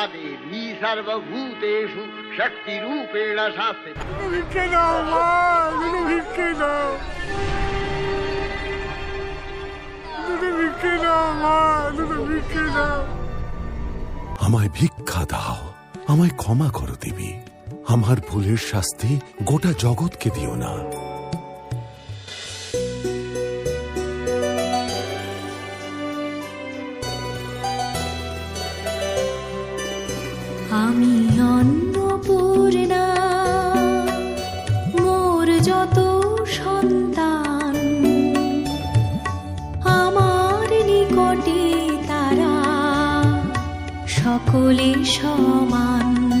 देवी सर्वभूतेषु शक्तिरूपेण संस्थिता ভিক্ষে দাও মা দুটো ভিক্ষে দাও দুটো ভিক্ষে দাও মা দুটো ভিক্ষে দাও আমায় ভিক্ষা দাও আমায় ক্ষমা করো দেবী আমার ভুলের শাস্তি গোটা জগৎকে দিও না আমি মোর যত সন্তান আমার নিকটে তারা সকলে সমান।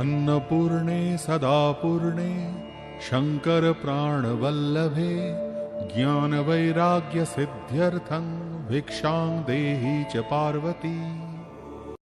अन्नपूर्णे सदा पूर्णे शङ्करप्राणवल्लभे ज्ञानवैराग्यसिद्ध्यर्थं भिक्षां देहि च पार्वती